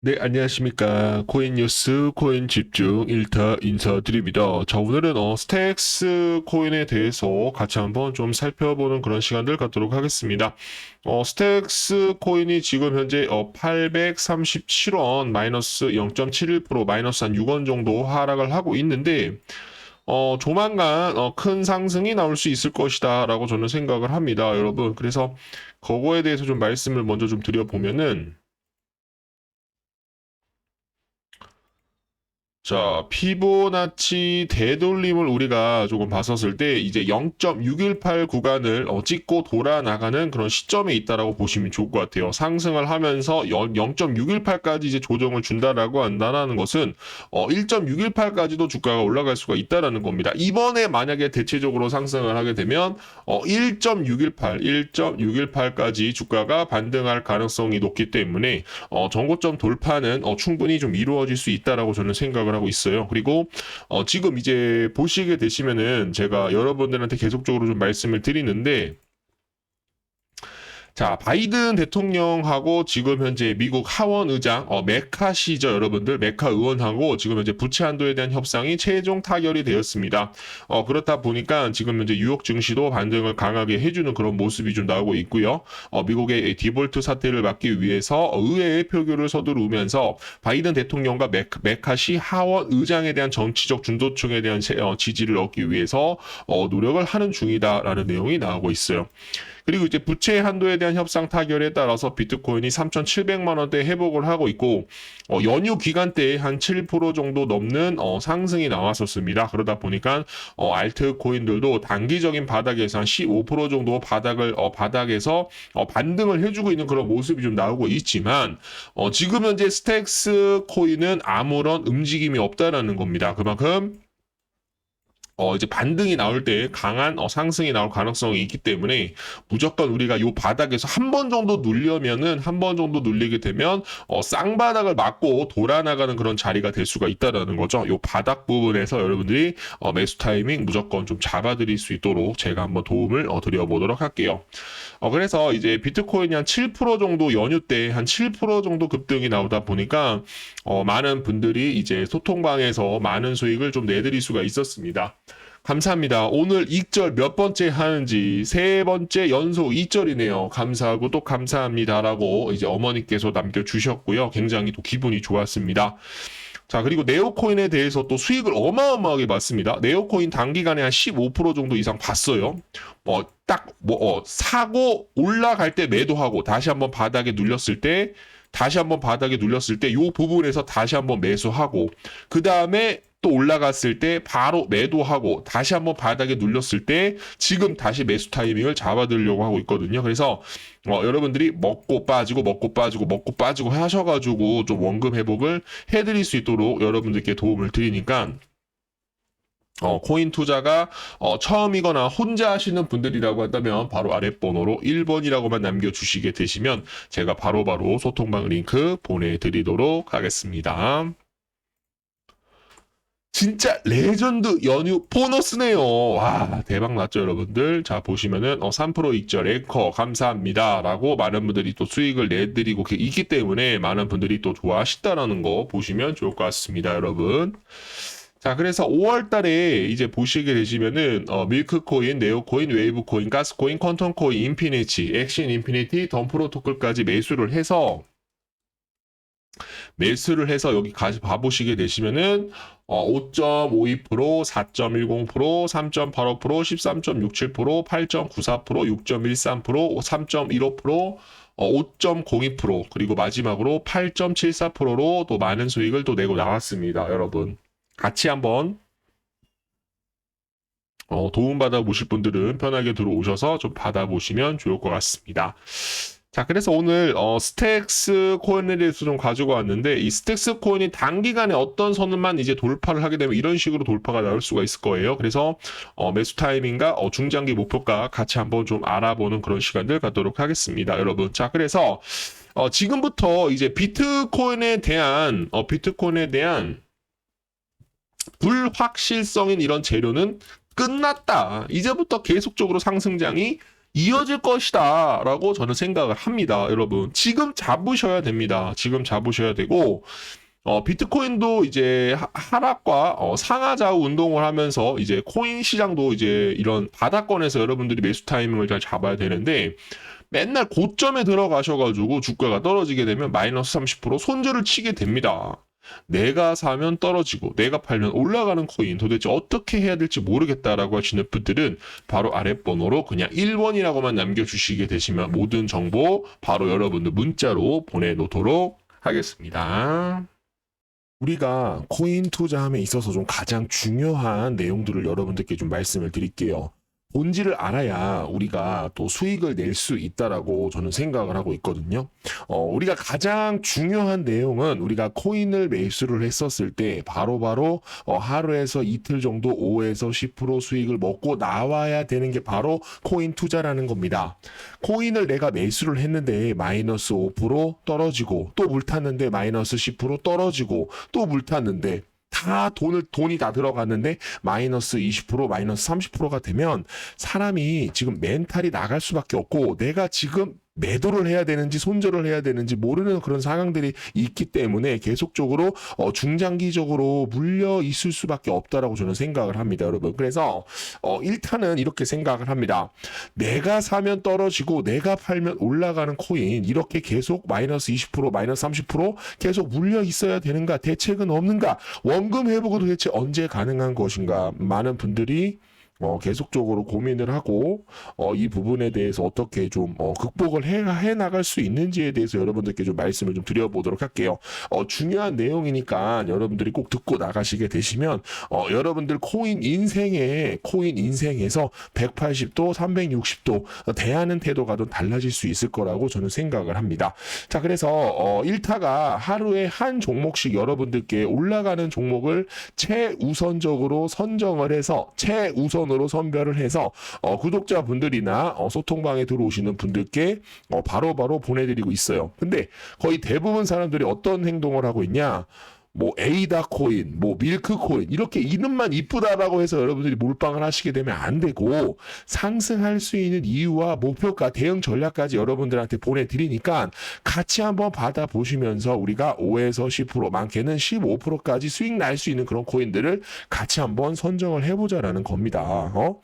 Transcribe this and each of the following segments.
네, 안녕하십니까. 코인 뉴스, 코인 집중 1타 인사드립니다. 자, 오늘은 어, 스택스 코인에 대해서 같이 한번 좀 살펴보는 그런 시간들 갖도록 하겠습니다. 어, 스택스 코인이 지금 현재 어, 837원 마이너스 0.71% 마이너스 한 6원 정도 하락을 하고 있는데 어, 조만간 어, 큰 상승이 나올 수 있을 것이다 라고 저는 생각을 합니다, 여러분. 그래서 그거에 대해서 좀 말씀을 먼저 좀 드려보면은 자, 피보나치 되돌림을 우리가 조금 봤었을 때 이제 0.618 구간을 어, 찍고 돌아 나가는 그런 시점에 있다라고 보시면 좋을 것 같아요. 상승을 하면서 0.618까지 이제 조정을 준다라고 한다는 것은 어, 1.618까지도 주가가 올라갈 수가 있다라는 겁니다. 이번에 만약에 대체적으로 상승을 하게 되면 어, 1.618, 1.618까지 주가가 반등할 가능성이 높기 때문에 어, 정고점 돌파는 어, 충분히 좀 이루어질 수 있다라고 저는 생각을 하고 있어요. 그리고 어, 지금 이제 보시게 되시면은 제가 여러분들한테 계속적으로 좀 말씀을 드리는데 자, 바이든 대통령하고 지금 현재 미국 하원 의장, 어, 메카시죠, 여러분들. 메카 의원하고 지금 현재 부채 한도에 대한 협상이 최종 타결이 되었습니다. 어, 그렇다 보니까 지금 현재 뉴욕 증시도 반등을 강하게 해주는 그런 모습이 좀 나오고 있고요. 어, 미국의 디볼트 사태를 막기 위해서 의회의 표결을 서두르면서 바이든 대통령과 메, 메카시 하원 의장에 대한 정치적 중도층에 대한 제- 어, 지지를 얻기 위해서 어, 노력을 하는 중이다라는 내용이 나오고 있어요. 그리고 이제 부채 한도에 대한 협상 타결에 따라서 비트코인이 3,700만 원대 회복을 하고 있고 어, 연휴 기간 때한7% 정도 넘는 어, 상승이 나왔었습니다. 그러다 보니까 어, 알트 코인들도 단기적인 바닥에서 한 15% 정도 바닥을 어, 바닥에서 어, 반등을 해주고 있는 그런 모습이 좀 나오고 있지만 어, 지금 현재 스택스 코인은 아무런 움직임이 없다라는 겁니다. 그만큼 어, 이제 반등이 나올 때 강한 어, 상승이 나올 가능성이 있기 때문에 무조건 우리가 요 바닥에서 한 번 정도 눌려면은 한 번 정도 눌리게 되면 어, 쌍바닥을 맞고 돌아나가는 그런 자리가 될 수가 있다라는 거죠. 요 바닥 부분에서 여러분들이 어, 매수 타이밍 무조건 좀 잡아드릴 수 있도록 제가 한번 도움을 어, 드려보도록 할게요. 어, 그래서 이제 비트코인이 한 7% 정도 연휴 때 한 7% 정도 급등이 나오다 보니까 어, 많은 분들이 이제 소통방에서 많은 수익을 좀 내드릴 수가 있었습니다. 감사합니다. 오늘 익절 몇 번째 하는지 세 번째 연속 이절이네요. 감사하고 또 감사합니다라고 이제 어머니께서 남겨주셨고요. 굉장히 또 기분이 좋았습니다. 자, 그리고 네오코인에 대해서 또 수익을 어마어마하게 봤습니다. 네오코인 단기간에 한 15% 정도 이상 봤어요. 뭐, 딱, 뭐, 어, 사고 올라갈 때 매도하고 다시 한번 바닥에 눌렸을 때 다시 한번 바닥에 눌렸을 때요 부분에서 다시 한번 매수하고 그 다음에 또 올라갔을 때 바로 매도하고 다시 한번 바닥에 눌렸을 때 지금 다시 매수 타이밍을 잡아들려고 하고 있거든요. 그래서 어, 여러분들이 먹고 빠지고 먹고 빠지고 먹고 빠지고 하셔가지고 좀 원금 회복을 해드릴 수 있도록 여러분들께 도움을 드리니까 어, 코인 투자가 어, 처음이거나 혼자 하시는 분들이라고 한다면 바로 아랫번호로 1번이라고만 남겨주시게 되시면 제가 바로바로 소통방 링크 보내드리도록 하겠습니다. 진짜 레전드 연휴 보너스네요. 와, 대박 났죠, 여러분들. 자, 보시면은, 어, 3% 익절 앵커, 감사합니다. 라고 많은 분들이 또 수익을 내드리고 있기 때문에 많은 분들이 또 좋아하시다라는 거 보시면 좋을 것 같습니다, 여러분. 자, 그래서 5월 달에 이제 보시게 되시면은, 어, 밀크코인, 네오코인, 웨이브코인, 가스코인, 퀀텀코인, 인피니티, 액신 인피니티, 덤 프로토콜까지 매수를 해서, 매수를 해서 여기 가서 봐보시게 되시면은, 어, 5.52%, 4.10%, 3.85%, 13.67%, 8.94%, 6.13%, 3.15%, 어, 5.02%, 그리고 마지막으로 8.74%로 또 많은 수익을 또 내고 나왔습니다, 여러분. 같이 한번 어, 도움받아 보실 분들은 편하게 들어오셔서 좀 받아보시면 좋을 것 같습니다. 자, 그래서 오늘 어, 스택스 코인에 대해서 좀 가지고 왔는데 이 스택스 코인이 단기간에 어떤 선을만 이제 돌파를 하게 되면 이런 식으로 돌파가 나올 수가 있을 거예요. 그래서 어, 매수 타이밍과 어, 중장기 목표가 같이 한번 좀 알아보는 그런 시간들 갖도록 하겠습니다, 여러분. 자, 그래서 어, 지금부터 이제 비트코인에 대한 어, 비트코인에 대한 불확실성인 이런 재료는 끝났다. 이제부터 계속적으로 상승장이 이어질 것이다 라고 저는 생각을 합니다, 여러분. 지금 잡으셔야 됩니다. 지금 잡으셔야 되고 어, 비트코인도 이제 하- 하락과 어, 상하좌우 운동을 하면서 이제 코인 시장도 이제 이런 바닥권에서 여러분들이 매수 타이밍을 잘 잡아야 되는데 맨날 고점에 들어가셔가지고 주가가 떨어지게 되면 마이너스 30% 손절을 치게 됩니다. 내가 사면 떨어지고 내가 팔면 올라가는 코인 도대체 어떻게 해야 될지 모르겠다라고 하시는 분들은 바로 아랫번호로 그냥 1번이라고만 남겨주시게 되시면 모든 정보 바로 여러분들 문자로 보내놓도록 하겠습니다. 우리가 코인 투자함에 있어서 좀 가장 중요한 내용들을 여러분들께 좀 말씀을 드릴게요. 본질을 알아야 우리가 또 수익을 낼 수 있다라고 저는 생각을 하고 있거든요. 어, 우리가 가장 중요한 내용은 우리가 코인을 매수를 했었을 때 바로 바로 어, 하루에서 이틀 정도 5에서 10% 수익을 먹고 나와야 되는 게 바로 코인 투자라는 겁니다. 코인을 내가 매수를 했는데 마이너스 5% 떨어지고 또 물탔는데 마이너스 10% 떨어지고 또 물탔는데 다 돈을 돈이 다 들어갔는데 마이너스 20% 마이너스 30%가 되면 사람이 지금 멘탈이 나갈 수밖에 없고 내가 지금 매도를 해야 되는지 손절을 해야 되는지 모르는 그런 상황들이 있기 때문에 계속적으로 어, 중장기적으로 물려 있을 수밖에 없다라고 저는 생각을 합니다, 여러분. 그래서 어, 일단은 이렇게 생각을 합니다. 내가 사면 떨어지고 내가 팔면 올라가는 코인 이렇게 계속 마이너스 20% 마이너스 30% 계속 물려 있어야 되는가 대책은 없는가 원금 회복은 도대체 언제 가능한 것인가 많은 분들이 어, 계속적으로 고민을 하고 어, 이 부분에 대해서 어떻게 좀 어, 극복을 해, 해 나갈 수 있는지에 대해서 여러분들께 좀 말씀을 좀 드려보도록 할게요. 어, 중요한 내용이니까 여러분들이 꼭 듣고 나가시게 되시면 어, 여러분들 코인 인생에 코인 인생에서 180도, 360도 어, 대하는 태도가 좀 달라질 수 있을 거라고 저는 생각을 합니다. 자, 그래서 어, 1타가 하루에 한 종목씩 여러분들께 올라가는 종목을 최우선적으로 선정을 해서 최우선 으로 선별을 해서 어, 구독자분들이나 어, 소통방에 들어오시는 분들께 어, 바로바로 보내드리고 있어요. 근데 거의 대부분 사람들이 어떤 행동을 하고 있냐? 뭐 에이다 코인, 뭐 밀크 코인 이렇게 이름만 이쁘다라고 해서 여러분들이 몰빵을 하시게 되면 안 되고 상승할 수 있는 이유와 목표가 대응 전략까지 여러분들한테 보내드리니까 같이 한번 받아 보시면서 우리가 5에서 10% 많게는 15%까지 수익 날 수 있는 그런 코인들을 같이 한번 선정을 해보자라는 겁니다. 어?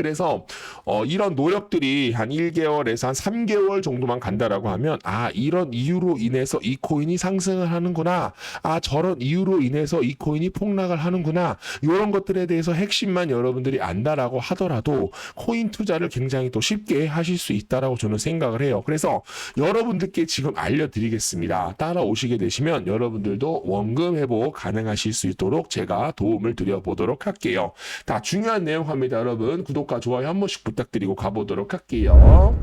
그래서 어, 이런 노력들이 한 1개월에서 한 3개월 정도만 간다라고 하면 아 이런 이유로 인해서 이 코인이 상승을 하는구나. 아 저런 이유로 인해서 이 코인이 폭락을 하는구나. 이런 것들에 대해서 핵심만 여러분들이 안다라고 하더라도 코인 투자를 굉장히 또 쉽게 하실 수 있다라고 저는 생각을 해요. 그래서 여러분들께 지금 알려드리겠습니다. 따라오시게 되시면 여러분들도 원금 회복 가능하실 수 있도록 제가 도움을 드려보도록 할게요. 다 중요한 내용 합니다 여러분. 구독 과 좋아요 한 번씩 부탁드리고 가보도록 할게요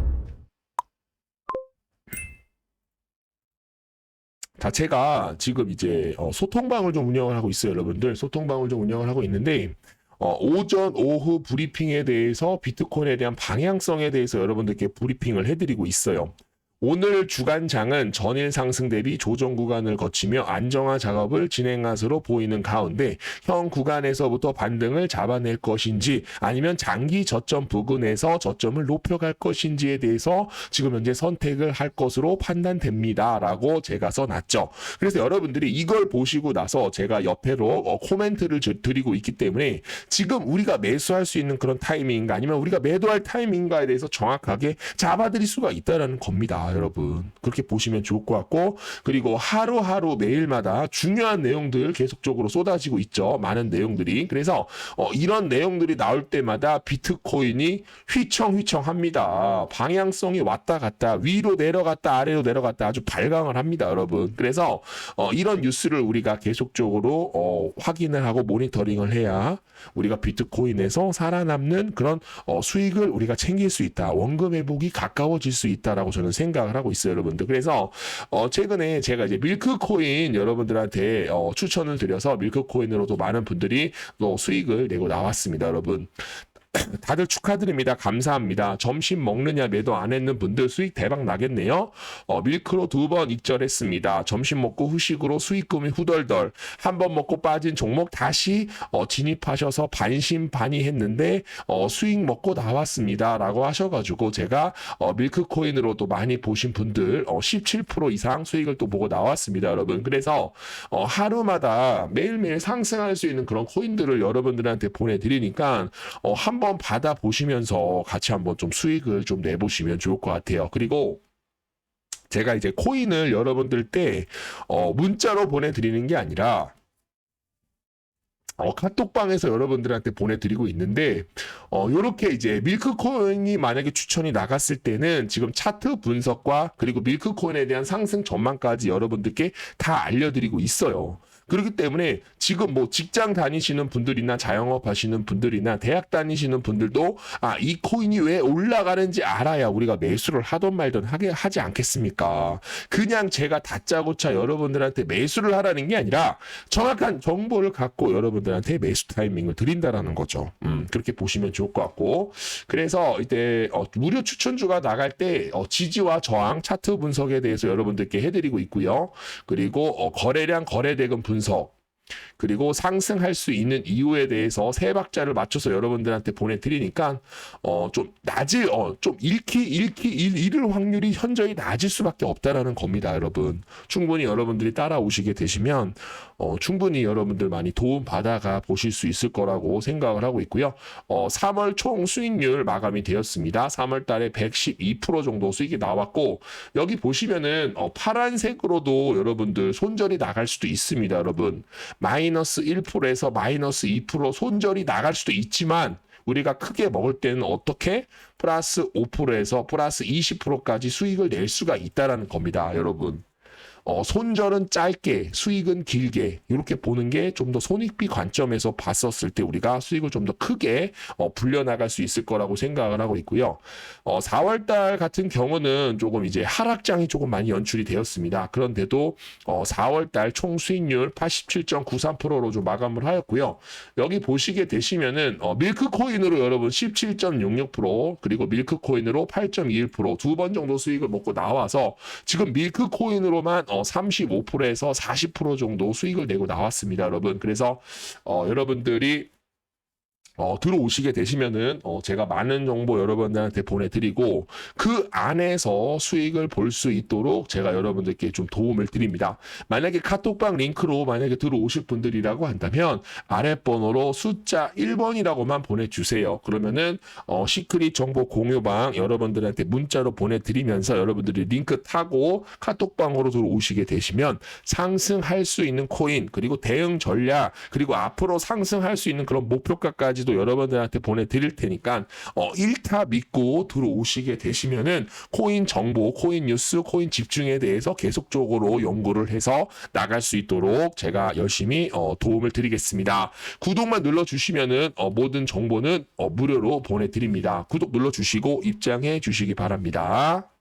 자, 제가 지금 이제 어, 소통방을 좀 운영을 하고 있어요, 여러분들. 소통방을 좀 운영을 하고 있는데, 어, 오전, 오후 브리핑에 대해서 비트코인에 대한 방향성에 대해서 여러분들께 브리핑을 해드리고 있어요. 오늘 주간장은 전일 상승 대비 조정 구간을 거치며 안정화 작업을 진행한 것으로 보이는 가운데 현 구간에서부터 반등을 잡아낼 것인지 아니면 장기 저점 부근에서 저점을 높여갈 것인지에 대해서 지금 현재 선택을 할 것으로 판단됩니다라고 제가 써놨죠. 그래서 여러분들이 이걸 보시고 나서 제가 옆에로 어, 코멘트를 주- 드리고 있기 때문에 지금 우리가 매수할 수 있는 그런 타이밍인가 아니면 우리가 매도할 타이밍인가에 대해서 정확하게 잡아드릴 수가 있다라는 겁니다, 여러분. 그렇게 보시면 좋을 것 같고 그리고 하루하루 매일마다 중요한 내용들 계속적으로 쏟아지고 있죠. 많은 내용들이. 그래서 어, 이런 내용들이 나올 때마다 비트코인이 휘청휘청합니다. 방향성이 왔다 갔다 위로 내려갔다 아래로 내려갔다 아주 발광을 합니다, 여러분. 그래서 어, 이런 뉴스를 우리가 계속적으로 어, 확인을 하고 모니터링을 해야 우리가 비트코인에서 살아남는 그런 어, 수익을 우리가 챙길 수 있다. 원금 회복이 가까워질 수 있다라고 저는 생각 을 하고 있어요, 여러분들. 그래서 어, 최근에 제가 이제 밀크 코인 여러분들한테 어, 추천을 드려서 밀크 코인으로도 많은 분들이 또 수익을 내고 나왔습니다, 여러분. 다들 축하드립니다. 감사합니다. 점심 먹느냐 매도 안 했는 분들 수익 대박 나겠네요. 어, 밀크로 두 번 익절했습니다. 점심 먹고 후식으로 수익금이 후덜덜. 한 번 먹고 빠진 종목 다시 어, 진입하셔서 반신반의 했는데 어, 수익 먹고 나왔습니다 라고 하셔가지고 제가 어, 밀크 코인으로도 많이 보신 분들 어, 17% 이상 수익을 또 보고 나왔습니다, 여러분. 그래서 어, 하루마다 매일매일 상승할 수 있는 그런 코인들을 여러분들한테 보내드리니까 어, 한번 받아 보시면서 같이 한번 좀 수익을 좀 내보시면 좋을 것 같아요. 그리고 제가 이제 코인을 여러분들 때 어, 문자로 보내드리는 게 아니라 어, 카톡방에서 여러분들한테 보내드리고 있는데, 어, 요렇게 이제 밀크코인이 만약에 추천이 나갔을 때는 지금 차트 분석과 그리고 밀크코인에 대한 상승 전망까지 여러분들께 다 알려드리고 있어요. 그렇기 때문에 지금 뭐 직장 다니시는 분들이나 자영업 하시는 분들이나 대학 다니시는 분들도 아, 이 코인이 왜 올라가는지 알아야 우리가 매수를 하던 말던 하게 하지 않겠습니까? 그냥 제가 다짜고짜 여러분들한테 매수를 하라는 게 아니라 정확한 정보를 갖고 여러분들한테 매수 타이밍을 드린다라는 거죠. 음, 그렇게 보시면 좋을 것 같고. 그래서 이때 어, 무료 추천주가 나갈 때 어, 지지와 저항 차트 분석에 대해서 여러분들께 해드리고 있고요. 그리고 어, 거래량 거래대금 분석 분석 그리고 상승할 수 있는 이유에 대해서 세 박자를 맞춰서 여러분들한테 보내드리니까 어 좀 낮을 어좀 잃기 잃기 잃, 잃을 확률이 현저히 낮을 수밖에 없다라는 겁니다, 여러분. 충분히 여러분들이 따라오시게 되시면 어 충분히 여러분들 많이 도움 받아가 보실 수 있을 거라고 생각을 하고 있고요. 어 3월 총 수익률 마감이 되었습니다. 3월 달에 112% 정도 수익이 나왔고 여기 보시면은 어 파란색으로도 여러분들 손절이 나갈 수도 있습니다, 여러분. 마이 너스 1%에서 마이너스 2% 손절이 나갈 수도 있지만 우리가 크게 먹을 때는 어떻게 플러스 5%에서 플러스 20%까지 수익을 낼 수가 있다라는 겁니다, 여러분. 어, 손절은 짧게, 수익은 길게 이렇게 보는 게 좀 더 손익비 관점에서 봤었을 때 우리가 수익을 좀 더 크게 어, 불려나갈 수 있을 거라고 생각을 하고 있고요. 어, 4월달 같은 경우는 조금 이제 하락장이 조금 많이 연출이 되었습니다. 그런데도 어, 4월달 총 수익률 87.93%로 좀 마감을 하였고요. 여기 보시게 되시면은 어, 밀크코인으로 여러분 17.66% 그리고 밀크코인으로 8.21%두 번 정도 수익을 먹고 나와서 지금 밀크코인으로만 어, 35%에서 40% 정도 수익을 내고 나왔습니다, 여러분. 그래서 어, 여러분들이 어, 들어오시게 되시면은 어, 제가 많은 정보 여러분들한테 보내드리고 그 안에서 수익을 볼 수 있도록 제가 여러분들께 좀 도움을 드립니다. 만약에 카톡방 링크로 만약에 들어오실 분들이라고 한다면 아랫번호로 숫자 1번이라고만 보내주세요. 그러면은 어, 시크릿 정보 공유방 여러분들한테 문자로 보내드리면서 여러분들이 링크 타고 카톡방으로 들어오시게 되시면 상승할 수 있는 코인 그리고 대응 전략 그리고 앞으로 상승할 수 있는 그런 목표가까 지도 여러분들한테 보내드릴 테니까 어, 1타 믿고 들어오시게 되시면은 코인 정보, 코인 뉴스, 코인 집중에 대해서 계속적으로 연구를 해서 나갈 수 있도록 제가 열심히 어, 도움을 드리겠습니다. 구독만 눌러주시면은 어, 모든 정보는 어, 무료로 보내드립니다. 구독 눌러주시고 입장해 주시기 바랍니다.